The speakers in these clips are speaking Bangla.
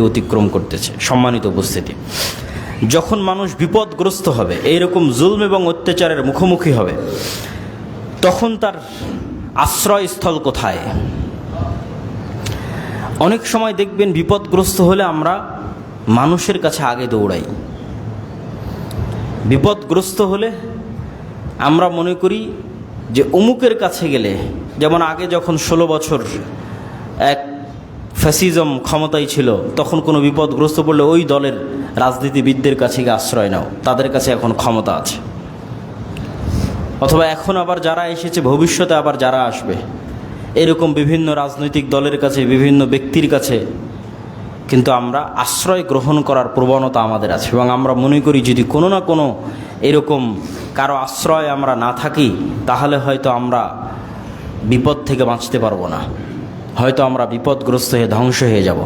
অতিক্রম করতেছে, সম্মানিত উপস্থিতি। যখন মানুষ বিপদগ্রস্ত হবে, এইরকম জুলম এবং অত্যাচারের মুখোমুখি হবে, তখন তার আশ্রয়স্থল কোথায়? অনেক সময় দেখবেন বিপদগ্রস্ত হলে আমরা মানুষের কাছে আগে দৌড়াই। বিপদগ্রস্ত হলে আমরা মনে করি যে অমুকের কাছে গেলে, যেমন আগে যখন ষোলো বছর এক ফ্যাসিজম ক্ষমতায় ছিল, তখন কোনো বিপদগ্রস্ত পড়লে ওই দলের রাজনীতিবিদদের কাছে গিয়ে আশ্রয় নাও, তাদের কাছে এখন ক্ষমতা আছে। অথবা এখন আবার যারা এসেছে, ভবিষ্যতে আবার যারা আসবে, এরকম বিভিন্ন রাজনৈতিক দলের কাছে, বিভিন্ন ব্যক্তির কাছে, কিন্তু আমরা আশ্রয় গ্রহণ করার প্রবণতা আমাদের আছে এবং আমরা মনে করি যদি কোনো না কোনো এরকম কারও আশ্রয় আমরা না থাকি, তাহলে হয়তো আমরা বিপদ থেকে বাঁচতে পারব না। হয়তো আমরা বিপদগ্রস্ত হয়ে ধ্বংস হয়ে যাব।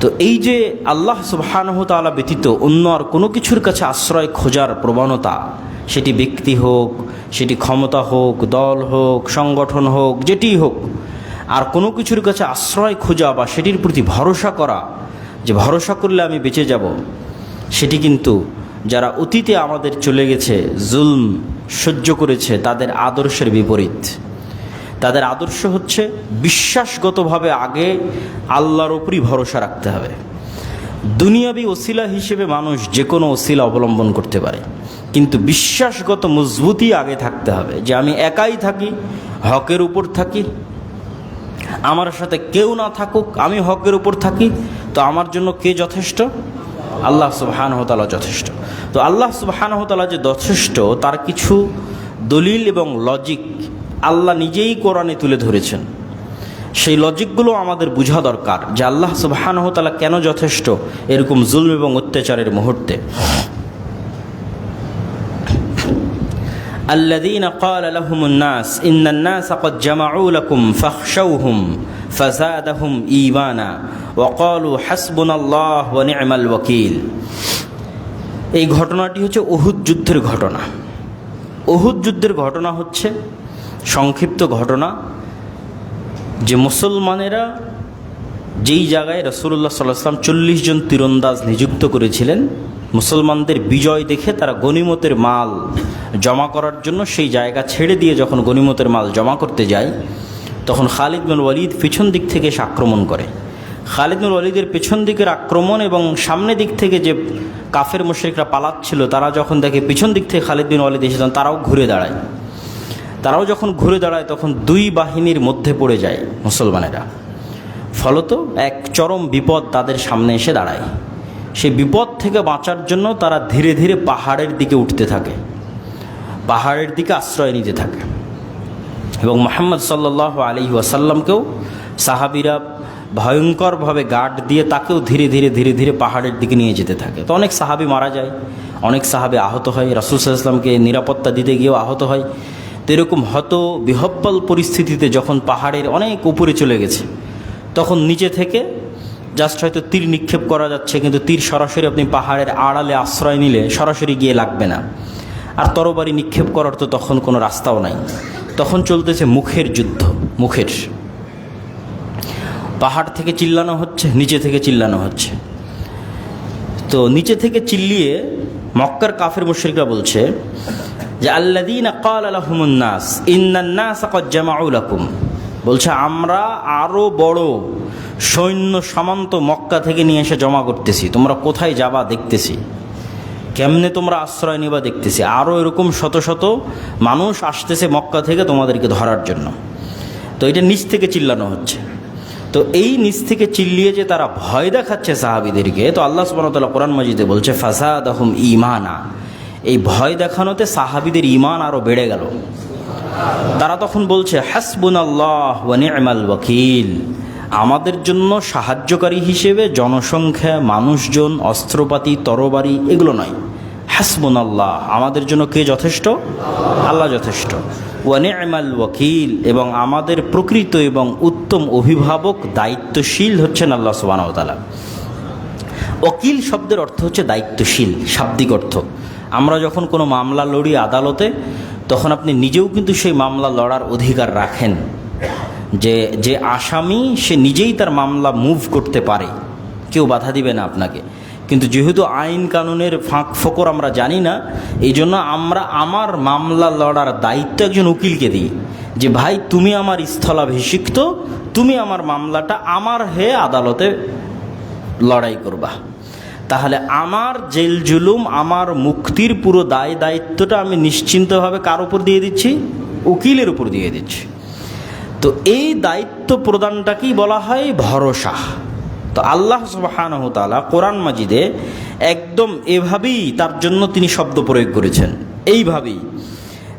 তো এই যে আল্লাহ সুবহানহ তাআলা ব্যতীত অন্য আর কোনো কিছুর কাছে আশ্রয় খোঁজার প্রবণতা, সেটি ব্যক্তি হোক, সেটি ক্ষমতা হোক, দল হোক, সংগঠন হোক যেটিই হোক, আর কোনো কিছুর কাছে আশ্রয় খোঁজা বা সেটির প্রতি ভরসা করা, যে ভরসা করলে আমি বেঁচে যাব, সেটি কিন্তু যারা অতীতে আমাদের চলে গেছে, জুলম সহ্য করেছে, তাদের আদর্শের বিপরীত। তাদের আদর্শ হচ্ছে বিশ্বাসগতভাবে আগে আল্লাহর ওপরই ভরসা রাখতে হবে। দুনিয়াবি ওসিলা হিসেবে মানুষ যে কোনো ওসিলা অবলম্বন করতে পারে। কিন্তু বিশ্বাসগত মজবুতি আগে থাকতে হবে যে আমি একাই থাকি, হকের উপর থাকি, আমার সাথে কেউ না থাকুক, আমি হকের উপর থাকি, তো আমার জন্য কে যথেষ্ট? আল্লাহ সুবাহানহতালা যথেষ্ট। তো আল্লাহ সুবাহানহতালা যে যথেষ্ট, তার কিছু দলিল এবং লজিক আল্লাহ নিজেই কোরআনে তুলে ধরেছেন সেই লজিকগুলো আমাদের বোঝা দরকার যে আল্লাহ সুবাহানহতালা কেন যথেষ্ট এরকম জুলম এবং অত্যাচারের মুহূর্তে الذين قال لهم الناس إن الناس قد جمعوا لكم فاخشوهم فزادهم إيمانا وقالوا حسبنا الله ونعم الوكيل এই ঘটনাটি হচ্ছে ওহুদ যুদ্ধের ঘটনা ওহুদ যুদ্ধের ঘটনা হচ্ছে সংক্ষিপ্ত ঘটনা যে মুসলমানেরা যেই জায়গায় রসুল্লাহ সাল্লাহ সাল্লাম চল্লিশ জন তীরন্দাজ নিযুক্ত করেছিলেন, মুসলমানদের বিজয় দেখে তারা গনিমতের মাল জমা করার জন্য সেই জায়গা ছেড়ে দিয়ে যখন গনিমতের মাল জমা করতে যায়, তখন খালিদ ওয়ালিদ পিছন দিক থেকে এসে আক্রমণ করে। খালিদ ওয়ালিদের পেছন দিকের আক্রমণ এবং সামনে দিক থেকে যে কাফের মুশ্রিকরা পালাচ্ছিল, তারা যখন দেখে পিছন দিক থেকে খালিদ বিন ওয়ালিদ এসে তারাও ঘুরে দাঁড়ায়। তারাও যখন ঘুরে দাঁড়ায়, তখন দুই বাহিনীর মধ্যে পড়ে যায় মুসলমানেরা। ফলত এক চরম বিপদ তাদের সামনে এসে দাঁড়ায়। সেই বিপদ থেকে বাঁচার জন্য তারা ধীরে ধীরে পাহাড়ের দিকে উঠতে থাকে। পাহাড়ের দিকে আশ্রয় নিতে থাকে। এবং মোহাম্মদ সাল্লাহ আলী ওয়াসাল্লামকেও সাহাবিরা ভয়ঙ্করভাবে গার্ড দিয়ে তাকেও ধীরে ধীরে ধীরে ধীরে পাহাড়ের দিকে নিয়ে যেতে থাকে। তো অনেক সাহাবি মারা যায়, অনেক সাহাবি আহত হয়। রাসুল সাল্লামকে নিরাপত্তা দিতে গিয়েও আহত হয়। তো এরকম হত বিহব্বল পরিস্থিতিতে যখন পাহাড়ের অনেক উপরে চলে গেছে, তখন নিচে থেকে জাস্ট হয়তো তীর নিক্ষেপ করা যাচ্ছে, কিন্তু তীর সরাসরি আপনি পাহাড়ের আড়ালে আশ্রয় নিলে সরাসরি গিয়ে লাগবে না। আর তরবারি নিক্ষেপ করার তো তখন কোনো রাস্তাও নাই। তখন চলতেছে মুখের যুদ্ধ, মুখের। পাহাড় থেকে চিল্লানো হচ্ছে, নিচে থেকে চিল্লানো হচ্ছে। তো নিচে থেকে চিল্লিয়ে মক্কার কাফের মুশ্রিকরা বলছে যে আল্লাদিন আকাল আলহমুন্নাস জামাউলাকুম বলছে, আমরা আরও বড় সৈন্য সামন্ত মক্কা থেকে নিয়ে এসে জমা করতেছি। তোমরা কোথায় যাবা দেখতেছি। কেমনে তোমরা আশ্রয় নিবা দেখতেছি। আরও এরকম শত শত মানুষ আসতেছে মক্কা থেকে তোমাদেরকে ধরার জন্য। তো এটা নিচ থেকে চিল্লানো হচ্ছে। তো এই নিচ থেকে চিল্লিয়ে যে তারা ভয় দেখাচ্ছে সাহাবিদেরকে, তো আল্লাহ সুবাহতাল্লাহ কোরআন মজিদে বলছে ফাসাদ আহম ইমানা এই ভয় দেখানোতে সাহাবিদের ইমান আরও বেড়ে গেল। তারা তখন বলছে হাসবুন আল্লাহ ওয়ানিমাল ওয়াকিল। আমাদের জন্য সাহায্যকারী হিসেবে জনসংখ্যা, মানুষজন, অস্ত্রপাতি, তরবারি এগুলো নয়। হাসবুন আল্লাহ আমাদের জন্য কে যথেষ্ট? আল্লাহ যথেষ্ট। ওয়ানিমাল ওয়াকিল, এবং আমাদের প্রকৃত এবং উত্তম অভিভাবক দায়িত্বশীল হচ্ছেন আল্লাহ সুবাহতালা ওকিল শব্দের অর্থ হচ্ছে দায়িত্বশীল, শাব্দিক অর্থ। আমরা যখন কোনো মামলা লড়ি আদালতে, তখন আপনি নিজেও কিন্তু সেই মামলা লড়ার অধিকার রাখেন। যে যে আসামি, সে নিজেই তার মামলা মুভ করতে পারে। কেউ বাধা দিবে না আপনাকে। কিন্তু যেহেতু আইন কানুনের ফাঁক ফোকর আমরা জানি না এই জন্য আমরা আমার মামলা লড়ার দায়িত্ব একজন উকিলকে দিই। যে, ভাই, তুমি আমার স্থলাভিষিক্ত, তুমি আমার মামলাটা আমার হয়ে আদালতে লড়াই করবা। তাহলে আমার জেল জুলুম, আমার মুক্তির পুরো দায় দায়িত্বটা আমি নিশ্চিন্তভাবে কার উপর দিয়ে দিচ্ছি? উকিলের উপর দিয়ে দিচ্ছি। তো এই দায়িত্ব প্রদানটাকেই বলা হয় ভরসা। তো আল্লাহ সুবাহানহ তালা কোরআন মাজিদে একদম এভাবেই তার জন্য তিনি শব্দ প্রয়োগ করেছেন। এইভাবেই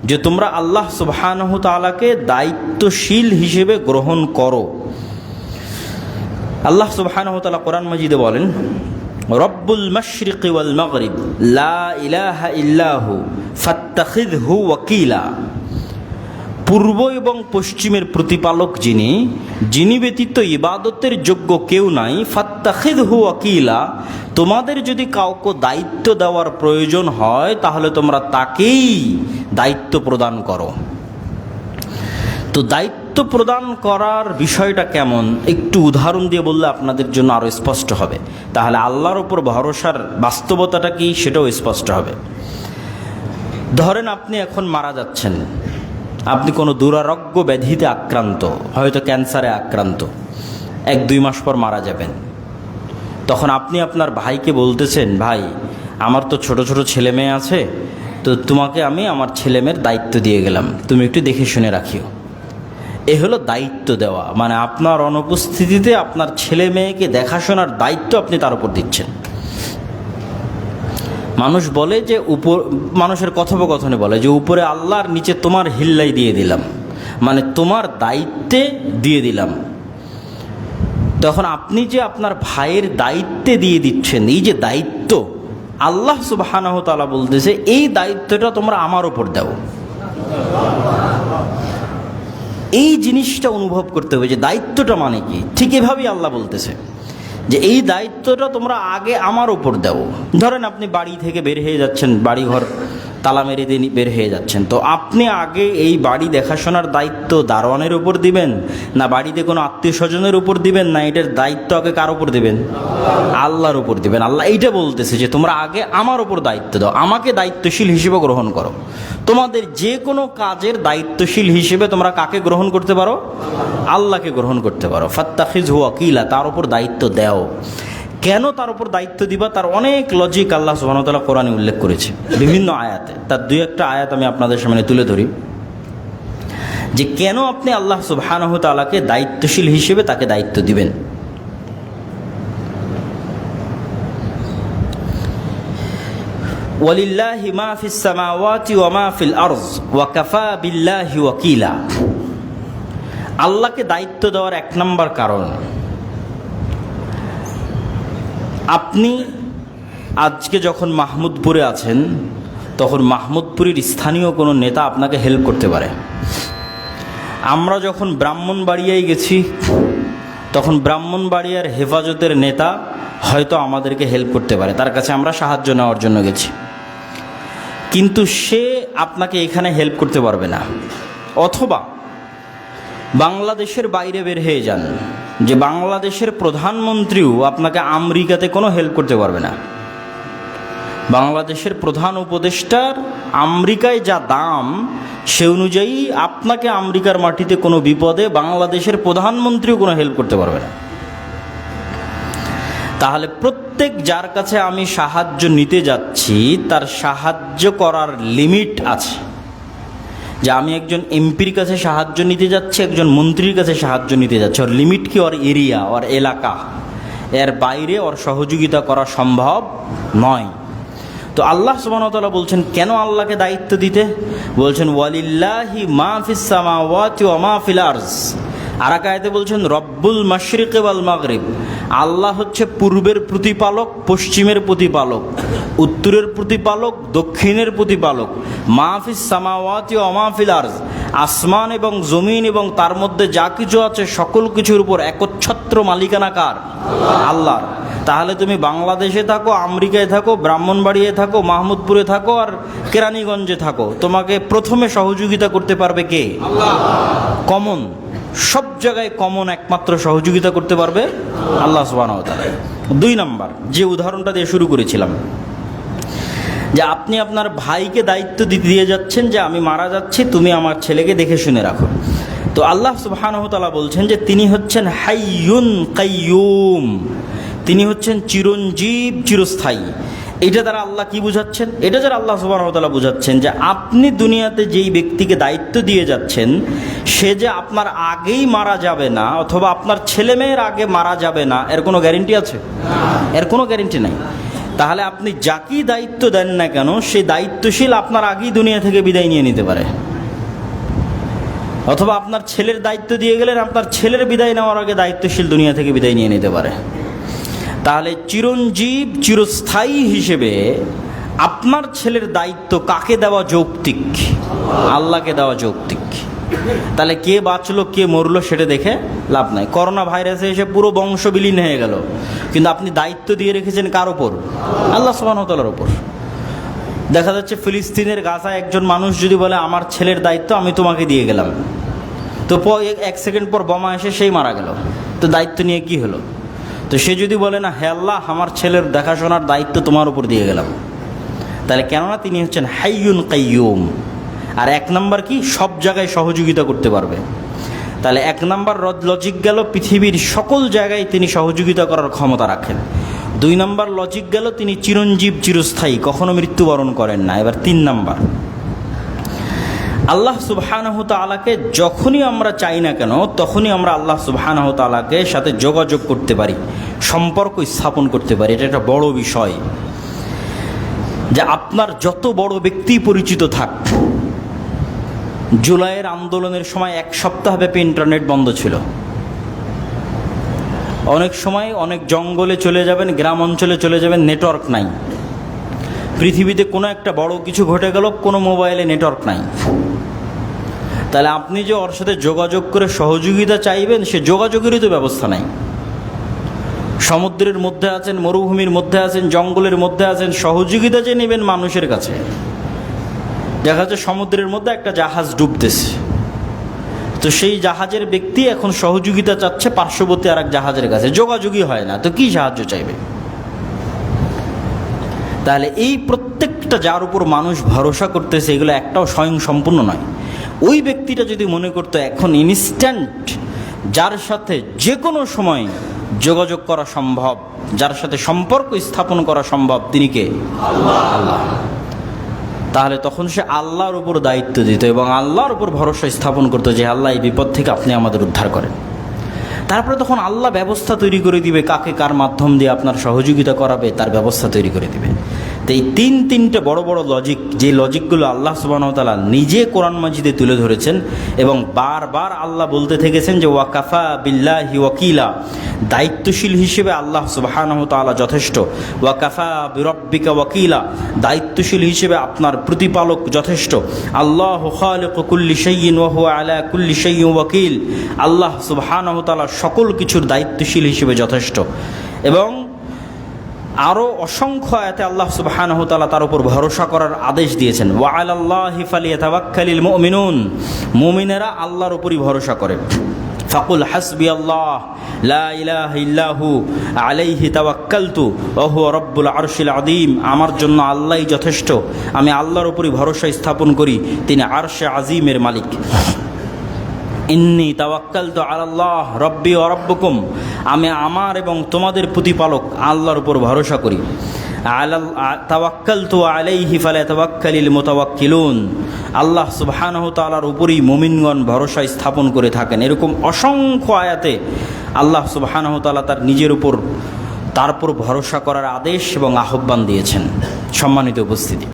যে তোমরা আল্লাহ সুবাহানহ তালাকে দায়িত্বশীল হিসেবে গ্রহণ করো। আল্লাহ সুবহানাহু ওয়া কোরআন মাজিদে বলেন রব্বুল মাশরিক ওয়াল মাগরিব, লা ইলাহা ইল্লাহু, ফাত্তাখিযহু ওয়াকিলা। পূর্ব এবং পশ্চিমের প্রতিপালক যিনি যিনি ব্যতীত ইবাদতের যোগ্য কেউ নাই, ফাত্তাখিযহু ওয়াকিলা, তোমাদের যদি কাউকে দায়িত্ব দেওয়ার প্রয়োজন হয়, তাহলে তোমরা তাকেই দায়িত্ব প্রদান করো। তো দায়িত্ব প্রদান করার বিষয়টা কেমন? একটু উদাহরণ দিয়ে বললে আপনাদের জন্য আরও স্পষ্ট হবে। তাহলে আল্লাহর ওপর ভরসার বাস্তবতাটা কি? সেটাও স্পষ্ট হবে। ধরেন আপনি এখন মারা যাচ্ছেন। আপনি কোনো দুরারোগ্য ব্যাধিতে আক্রান্ত, হয়তো ক্যান্সারে আক্রান্ত। এক, দুই মাস পর মারা যাবেন। তখন আপনি আপনার ভাইকে বলতেছেন, ভাই, আমার তো ছোট ছোট ছেলে মেয়ে আছে, তো তোমাকে আমি আমার ছেলেমেয়ের দায়িত্ব দিয়ে গেলাম। তুমি একটু দেখে শুনে রাখিও। এ হলো দায়িত্ব দেওয়া। মানে আপনার অনুপস্থিতিতে আপনার ছেলে মেয়েকে দেখাশোনার দায়িত্ব আপনি তার উপর দিচ্ছেন। মানুষ বলে যে উপর, মানুষের কথোপকথনে বলে যে উপরে আল্লাহর নিচে তোমার হিল্লাই দিয়ে দিলাম। মানে তোমার দায়িত্বে দিয়ে দিলাম। তখন আপনি যে আপনার ভাইয়ের দায়িত্বে দিয়ে দিচ্ছেন, এই যে দায়িত্ব, আল্লাহ তালা বলতেছে, এই দায়িত্বটা তোমরা আমার ওপর দাও। এই জিনিসটা অনুভব করতে হবে যে দায়িত্বটা মানে কি? ঠিক এভাবেই আল্লাহ বলতেছে যে এই দায়িত্বটা তোমরা আগে আমার ওপর দাও। ধরেন আপনি বাড়ি থেকে বের হয়ে যাচ্ছেন, বাড়িঘর তালা মেরে দিয়ে বের হয়ে যাচ্ছেন। তো আপনি আগে এই বাড়ি দেখাশোনার দায়িত্ব দারোয়ানের উপর দিবেন, না বাড়িতে কোনো আত্মীয় স্বজনের উপর দিবেন, না এটার দায়িত্ব আগে কার উপর দিবেন? আল্লাহর উপর দিবেন। আল্লাহ এইটা বলতেছে যে তোমরা আগে আমার উপর দায়িত্ব দাও, আমাকে দায়িত্বশীল হিসেবে গ্রহণ করো। তোমাদের যে কোনো কাজের দায়িত্বশীল হিসেবে তোমরা কাকে গ্রহণ করতে পারো? আল্লাহকে গ্রহণ করতে পারো। ফাত্তাখিজ হুয়া কিলা তার উপর দায়িত্ব দাও। কেন তার উপর দায়িত্ব দিবা? তার অনেক লজিক আল্লাহ সুবাহতাল্লাহ কোরআনে উল্লেখ করেছে। বিভিন্ন আয়াতে। তার দুই একটা আয়াত আমি আপনাদের সামনে তুলে ধরি। যে কেন আপনি আল্লাহ সুবহানাহু তাআলাকে দায়িত্বশীল হিসেবে তাকে দায়িত্ব দিবেন? ওয়ালিল্লাহি মা ফিস সামাওয়াতি ওয়া মা ফিল আরজ ওয়া কাফা বিল্লাহি ওয়াকিলা। আল্লাহকে দায়িত্ব দেওয়ার এক নম্বর কারণ আপনি আজকে যখন মাহমুদপুরে আছেন, তখন মাহমুদপুরের স্থানীয় কোনো নেতা আপনাকে হেল্প করতে পারে। আমরা যখন ব্রাহ্মণবাড়িয়ায় গেছি, তখন ব্রাহ্মণবাড়িয়ার হেফাজতের নেতা হয়তো আমাদেরকে হেল্প করতে পারে। তার কাছে আমরা সাহায্য নেওয়ার জন্য গেছি। কিন্তু সে আপনাকে এখানে হেল্প করতে পারবে না। অথবা বাংলাদেশের বাইরে বের হয়ে যান। যে বাংলাদেশের প্রধানমন্ত্রীও আপনাকে আমেরিকাতে কোনো হেল্প করতে পারবে না। বাংলাদেশের প্রধান উপদেষ্টার আমেরিকায় যা দাম, সে অনুযায়ী আপনাকে আমেরিকার মাটিতে কোনো বিপদে বাংলাদেশের প্রধানমন্ত্রীও কোনো হেল্প করতে পারবে না। তাহলে প্রত্যেক যার কাছে আমি সাহায্য নিতে যাচ্ছি, তার সাহায্য করার লিমিট আছে। যে আমি একজন এমপির কাছে সাহায্য নিতে যাচ্ছি, একজন মন্ত্রীর কাছে সাহায্য নিতে যাচ্ছি। ওর লিমিট কি? ওর এরিয়া ওর এলাকা। এর বাইরে ওর সহযোগিতা করা সম্ভব নয়। তো আল্লাহ সুবাহতাল্লাহ বলছেন, কেন আল্লাহকে দায়িত্ব দিতে? বলছেন, ওয়ালিল্লাহি মা ফিস সামাওয়াতি ওয়া মা ফিল আরজ। আর এক বলছেন, রব্বুল মাশরিক ওয়াল মাগরিব। আল্লাহ হচ্ছে পূর্বের প্রতিপালক, পশ্চিমের প্রতিপালক, উত্তরের প্রতিপালক, দক্ষিণের প্রতিপালক। মাহফিস সামাওয়াতি ও মাহফিল আর্জ। আসমান এবং জমিন এবং তার মধ্যে যা কিছু আছে, সকল কিছুর উপর একচ্ছত্র মালিকানা কার আল্লাহর। তাহলে তুমি বাংলাদেশে থাকো, আমেরিকায় থাকো ব্রাহ্মণবাড়িয়ে থাকো, মাহমুদপুরে থাকো আর কেরানীগঞ্জে থাকো। তোমাকে প্রথমে সহযোগিতা করতে পারবে কে? কমন। সব জায়গায় কমন একমাত্র সহযোগিতা করতে পারবে আল্লাহ সুবাহ দুই নাম্বার, যে উদাহরণটা দিয়ে শুরু করেছিলাম। যে আপনি আপনার ভাইকে দায়িত্ব দিতে দিয়ে যাচ্ছেন যে আমি মারা যাচ্ছি, তুমি আমার ছেলেকে দেখে শুনে রাখো। তো আল্লাহ সুবাহানহতালা বলছেন যে তিনি হচ্ছেন হাইয়ুন কাইয়ুম। তিনি হচ্ছেন চিরঞ্জীব, চিরস্থায়ী। এটা দ্বারা আল্লাহ কি বুঝাচ্ছেন? এটা যারা আল্লাহ সুবাহতালা বুঝাচ্ছেন যে আপনি দুনিয়াতে যেই ব্যক্তিকে দায়িত্ব দিয়ে যাচ্ছেন, সে যে আপনার আগেই মারা যাবে না অথবা আপনার ছেলেমেয়ের আগে মারা যাবে না, এর কোনো গ্যারেন্টি আছে? এর কোনো গ্যারেন্টি নাই। তাহলে আপনি যাকেই দায়িত্ব দেন না কেন সেই দায়িত্বশীল আপনার আগেই দুনিয়া থেকে বিদায় নিয়ে নিতে পারে। অথবা আপনার ছেলের দায়িত্ব দিয়ে গেলেন, আপনার ছেলের বিদায় নেওয়ার আগে দায়িত্বশীল দুনিয়া থেকে বিদায় নিয়ে নিতে পারে। তাহলে চিরঞ্জীব, চিরস্থায়ী হিসেবে আপনার ছেলের দায়িত্ব কাকে দেওয়া যৌক্তিক? আল্লাহকে দেওয়া যৌক্তিক। তাহলে কে বাঁচলো, কে মরলো সেটা দেখে লাভ নাই। করোনা ভাইরাসে এসে পুরো বংশ বিলীন হয়ে গেল। কিন্তু আপনি দায়িত্ব দিয়ে রেখেছেন কার ওপর? আল্লাহ সুবাহতালার ওপর। দেখা যাচ্ছে ফিলিস্তিনের গাজায় একজন মানুষ যদি বলে, আমার ছেলের দায়িত্ব, আমি তোমাকে দিয়ে গেলাম। তো এক- সেকেন্ড পর বোমা এসে সেই মারা গেল। তো দায়িত্ব নিয়ে কি হলো? তো সে যদি বলে, না, হে আল্লাহ, আমার ছেলের দেখাশোনার দায়িত্ব তোমার উপর দিয়ে গেলাম। তাহলে কেননা তিনি হচ্ছেন হাইয়ুন কাইয়ুম। আর এক নাম্বার কি? সব জায়গায় সহযোগিতা করতে পারবে। তাহলে এক নাম্বার লজিক গেল, পৃথিবীর সকল জায়গায় তিনি সহযোগিতা করার ক্ষমতা রাখেন। দুই নাম্বার লজিক গেল, তিনি চিরঞ্জীব, চিরস্থায়ী, কখনো মৃত্যুবরণ করেন না। এবার তিন নাম্বার। আল্লাহ সুবহানাহ তালাকে যখনই আমরা চাই না কেন, তখনই আমরা আল্লাহ সুবহানাহ তালাকে সাথে যোগাযোগ করতে পারি, সম্পর্ক স্থাপন করতে পারি। এটা একটা বড় বিষয়। যে আপনার যত বড় ব্যক্তি পরিচিত থাক জুলাইয়ের আন্দোলনের সময় এক সপ্তাহব্যাপী ইন্টারনেট বন্ধ ছিল। অনেক সময় অনেক জঙ্গলে চলে যাবেন, গ্রাম অঞ্চলে চলে যাবেন, নেটওয়ার্ক নাই। পৃথিবীতে কোনো একটা বড় কিছু ঘটে গেল, কোনো মোবাইলে নেটওয়ার্ক নাই। তাহলে আপনি যে ওর সাথে যোগাযোগ করে সহযোগিতা চাইবেন, সে যোগাযোগেরই তো ব্যবস্থা নাই। সমুদ্রের মধ্যে আছেন, মরুভূমির মধ্যে আছেন, জঙ্গলের মধ্যে আছেন, সহযোগিতা যে নেবেন মানুষের কাছে। দেখা যাচ্ছে সমুদ্রের মধ্যে একটা জাহাজ ডুবতেছে। তো সেই জাহাজের ব্যক্তি এখন সহযোগিতা চাচ্ছে পার্শ্ববর্তী আর এক জাহাজের কাছে। যোগাযোগই হয় না। তো কি সাহায্য চাইবে? তাহলে এই প্রত্যেকটা যার উপর মানুষ ভরসা করতেছে, এগুলো একটাও স্বয়ং সম্পূর্ণ নয়। ওই ব্যক্তিটা যদি মনে করতো এখন ইনস্ট্যান্ট যার সাথে যে কোনো সময় যোগাযোগ করা সম্ভব, যার সাথে সম্পর্ক স্থাপন করা সম্ভব, তিনি কে? আল্লাহ। তাহলে তখন সে আল্লাহর উপর দায়িত্ব দিত এবং আল্লাহর উপর ভরসা স্থাপন করতো যে আল্লাহ এই বিপদ থেকে আপনি আমাদের উদ্ধার করেন। তারপরে তখন আল্লাহ ব্যবস্থা তৈরি করে দিবে, কাকে কার মাধ্যম দিয়ে আপনার সহযোগিতা করাবে, তার ব্যবস্থা তৈরি করে দিবে। তো এই তিন তিনটে বড় বড় লজিক যে লজিকগুলো আল্লাহ সুবাহতালা নিজে কোরআন মাজিদে তুলে ধরেছেন এবং বারবার আল্লাহ বলতে থেকেছেন যে ওয়াকাফা বিল্লাহি ওয়াকিলা। দায়িত্বশীল হিসেবে আল্লাহ সুবাহানহ তালা যথেষ্ট। ওয়াকাফা বিরব্বিকা ওয়াকিলা। দায়িত্বশীল হিসেবে আপনার প্রতিপালক যথেষ্ট। আল্লাহ কুল্লি সৈয়িন ওয়াহু আলা কুল্লি সৈয়িন ওয়াকিল। আল্লাহ সুবাহানহ সকল কিছুর দায়িত্বশীল হিসেবে যথেষ্ট। এবং আরও অসংখ্য আয়াতে আল্লাহ সুবহানাহু তাআলা তার উপর ভরসা করার আদেশ দিয়েছেন। ওয়া আলাল্লাহি ফালিয়াতাওয়াক্কালিল মুমিনুন। মুমিনেরা আল্লাহর উপরই ভরসা করে। ফাকুল হাসবি আল্লাহ, লা ইলাহা ইল্লাহু, আলাইহি তাওয়াক্কালতু, ওয়া হুয়া রব্বুল আরশিল আযীম। আমার জন্য আল্লাহই যথেষ্ট। আমি আল্লাহর উপরই ভরসা স্থাপন করি। তিনি আরশে আজিমের মালিক। ইন্নি তাওয়াক্কাল তো আল্লাহ রব্বি ও রব্বকুম। আমি আমার এবং তোমাদের প্রতিপালক আল্লাহর উপর ভরসা করি। তাওয়াক্কাল তো আলাইহি ফালা তাওয়াক্কালিল মুতাওয়াক্কিলুন। আল্লাহ সুবহানাহু তাআলার উপরই মুমিনগণ ভরসা স্থাপন করে থাকেন। এরকম অসংখ্য আয়াতে আল্লাহ সুবহানাহু তাআলা তার নিজের উপর, তার উপর ভরসা করার আদেশ এবং আহ্বান দিয়েছেন। সম্মানিত উপস্থিতি।